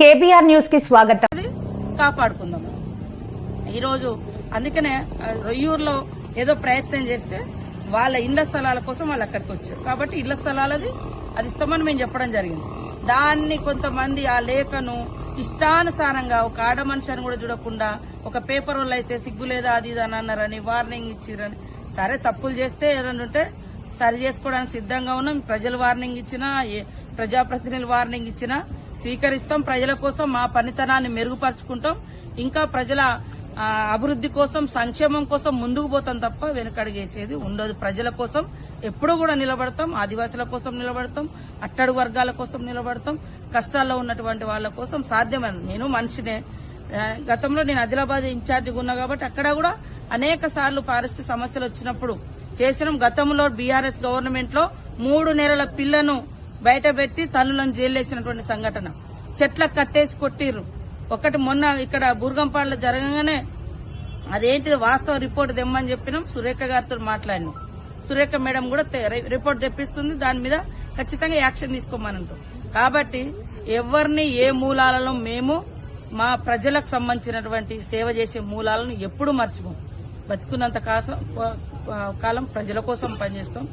KBR న్యూస్కి స్వాగతం. అది కాపాడుకుందాం. ఈరోజు అందుకనే రొయ్యూరులో ఏదో ప్రయత్నం చేస్తే వాళ్ళ ఇళ్ళ స్థలాల కోసం వాళ్ళు అక్కడికి వచ్చారు. కాబట్టి ఇళ్ళ స్థలాలది అది ఇస్తామని మేము చెప్పడం జరిగింది. దాన్ని కొంతమంది ఆ లేఖను ఇష్టానుసారంగా ఒక ఆడ మనిషి అని కూడా చూడకుండా ఒక పేపర్ వాళ్ళు అయితే సిగ్గు లేదా అది ఇది అని అన్నారని వార్నింగ్ ఇచ్చిరని సరే తప్పులు చేస్తే ఏదైనా ఉంటే సరి చేసుకోవడానికి సిద్ధంగా ఉన్నాం. ప్రజలు వార్నింగ్ ఇచ్చినా ఏ ప్రజాప్రతినిధులు వార్నింగ్ ఇచ్చినా స్వీకరిస్తాం. ప్రజల కోసం మా పనితనాన్ని మెరుగుపరుచుకుంటాం. ఇంకా ప్రజల అభివృద్ది అభివృద్ధి కోసం సంక్షేమం కోసం ముందుకు పోతాం తప్ప వెనుకడిగేసేది ఉండదు. ప్రజల కోసం ఎప్పుడూ కూడా నిలబడతాం. ఆదివాసుల కోసం నిలబడతాం. అట్టడు వర్గాల కోసం నిలబడతాం. కష్టాల్లో ఉన్నటువంటి వాళ్ళ కోసం సాధ్యమైన నేను మనిషినే. గతంలో నేను ఆదిలాబాద్ ఇన్ఛార్జిగా ఉన్నా కాబట్టి అక్కడ కూడా అనేక సార్లు సమస్యలు వచ్చినప్పుడు చేసిన. గతంలో బీఆర్ఎస్ గవర్నమెంట్లో మూడు నెలల పిల్లను బయట పెట్టి తల్లులను జైలేసినటువంటి సంఘటన. చెట్లకు కట్టేసి కొట్టిర్రు. ఒకటి మొన్న ఇక్కడ బుర్గంపాడులో జరగగానే అదేంటిది వాస్తవ రిపోర్ట్ తెమ్మని చెప్పినాం. సురేఖ గారితో మాట్లాడినాం. సురేఖ మేడం కూడా రిపోర్ట్ తెప్పిస్తుంది. దాని మీద ఖచ్చితంగా యాక్షన్ తీసుకోమనంటాం. కాబట్టి ఎవరిని ఏ మూలాలలో మేము మా ప్రజలకు సంబంధించినటువంటి సేవ చేసే మూలాలను ఎప్పుడు మర్చిపోం. బతుకున్నంత కాసం కాలం ప్రజల కోసం పనిచేస్తాం.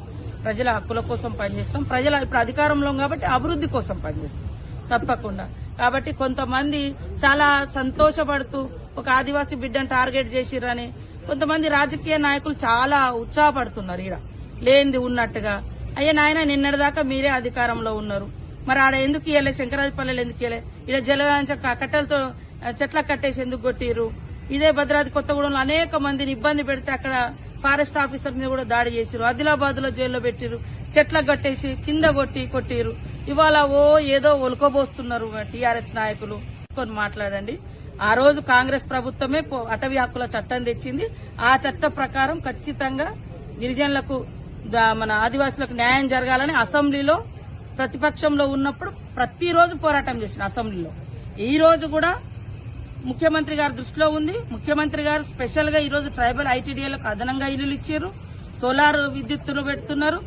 ప్రజల హక్కుల కోసం పనిచేస్తాం. ప్రజల ఇప్పుడు అధికారంలో కాబట్టి అభివృద్ధి కోసం పనిచేస్తాం. తప్పకుండా. కాబట్టి కొంతమంది చాలా సంతోషపడుతూ ఒక ఆదివాసీ బిడ్డను టార్గెట్ చేసిరని కొంతమంది రాజకీయ నాయకులు చాలా ఉత్సాహపడుతున్నారు ఈడ. లేనిది ఉన్నట్టుగా. అయ్యా నాయన నిన్నటిదాకా మీరే అధికారంలో ఉన్నారు. మరి ఆడ ఎందుకు ఇయ్యలే? శంకరాజపల్లెలు ఎందుకు ఇయ్యలే? ఇక్కడ జలగాంచ కట్టెలతో చెట్ల కట్టేసి ఎందుకు కొట్టిర్రు? ఇదే భద్రాద్రి కొత్తగూడెంలో అనేక మందిని ఇబ్బంది పెడితే అక్కడ ఫారెస్ట్ ఆఫీసర్ మీద కూడా దాడి చేసిరు ఆదిలాబాద్లో జైల్లో పెట్టిరు చెట్లకు కట్టేసి కింద కొట్టి కొట్టిరు ఇవాళ ఓ ఏదో ఒలుకోబోస్తున్నారు టీఆర్ఎస్ నాయకులు. కొని మాట్లాడండి. ఆ రోజు కాంగ్రెస్ ప్రభుత్వమే పో- అటవీ హక్కుల చట్టం తెచ్చింది. ఆ చట్ట ప్రకారం ఖచ్చితంగా గిరిజనులకు దా- మన ఆదివాసులకు న్యాయం జరగాలని అసెంబ్లీలో ప్రతిపక్షంలో ఉన్నప్పుడు ప్రతిరోజు పోరాటం చేసిన అసెంబ్లీలో. ఈ రోజు కూడా ముఖ్యమంత్రి గారి దృష్టిలో ఉంది. ముఖ్యమంత్రి గారు స్పెషల్గా ఈరోజు ట్రైబల్ ఐటీడీఏలకు అదనంగా ఇల్లులు ఇచ్చారు. సోలార్ విద్యుత్తులు పెడుతున్నారు.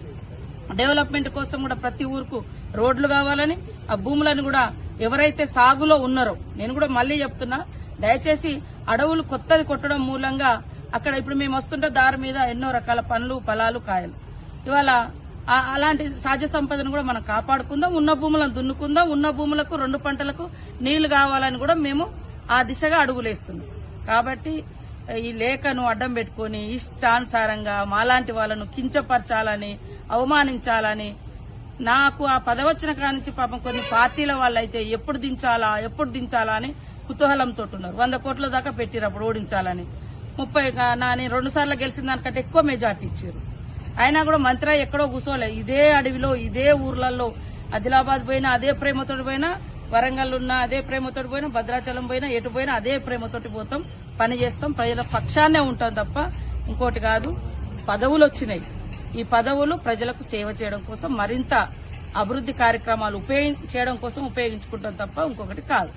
డెవలప్మెంట్ కోసం కూడా ప్రతి ఊరుకు రోడ్లు కావాలని ఆ భూములను కూడా ఎవరైతే సాగులో ఉన్నారో నేను కూడా మళ్ళీ చెప్తున్నా దయచేసి అడవులు కొత్తది కొట్టడం మూలంగా అక్కడ ఇప్పుడు మేము వస్తుంటే దారి మీద ఎన్నో రకాల పండ్లు ఫలాలు కాయలు. ఇవాళ అలాంటి సహజ సంపదను కూడా మనం కాపాడుకుందాం ఉన్న భూములను దున్నుకుందాం ఉన్న భూములకు రెండు పంటలకు నీళ్ళు కావాలని కూడా మేము ఆ దిశగా అడుగులేస్తున్నాం కాబట్టి ఈ లేఖను అడ్డం పెట్టుకుని ఇష్టానుసారంగా మాలాంటి వాళ్ళను కించపరచాలని అవమానించాలని నాకు ఆ పదవచ్చిన కానించి పాపం కొన్ని పార్టీల వాళ్ళైతే ఎప్పుడు దించాలా ఎప్పుడు దించాలా అని కుతూహలంతో ఉన్నారు వంద కోట్ల దాకా పెట్టిరప్పుడు ఓడించాలని. ముప్పై నాని నా నేను రెండు సార్లు గెలిచిన దానికంటే ఎక్కువ మెజార్టీ ఇచ్చారు. అయినా కూడా మంత్రి ఎక్కడో కూర్చోలే ఇదే అడవిలో ఇదే ఊర్లలో ఆదిలాబాద్ పోయినా అదే ప్రేమతోటి పోయినా వరంగల్ ఉన్న అదే ప్రేమతోటి పోయినా భద్రాచలం పోయినా ఎటు పోయినా అదే ప్రేమతోటి పోతాం పని చేస్తాం ప్రజల పక్షాన్నే ఉంటాం తప్ప ఇంకోటి కాదు. పదవులు వచ్చినాయి. ఈ పదవులు ప్రజలకు సేవ చేయడం కోసం మరింత అభివృద్ధి కార్యక్రమాలు ఉపయోగించడం కోసం ఉపయోగించుకుంటాం తప్ప ఇంకొకటి కాదు.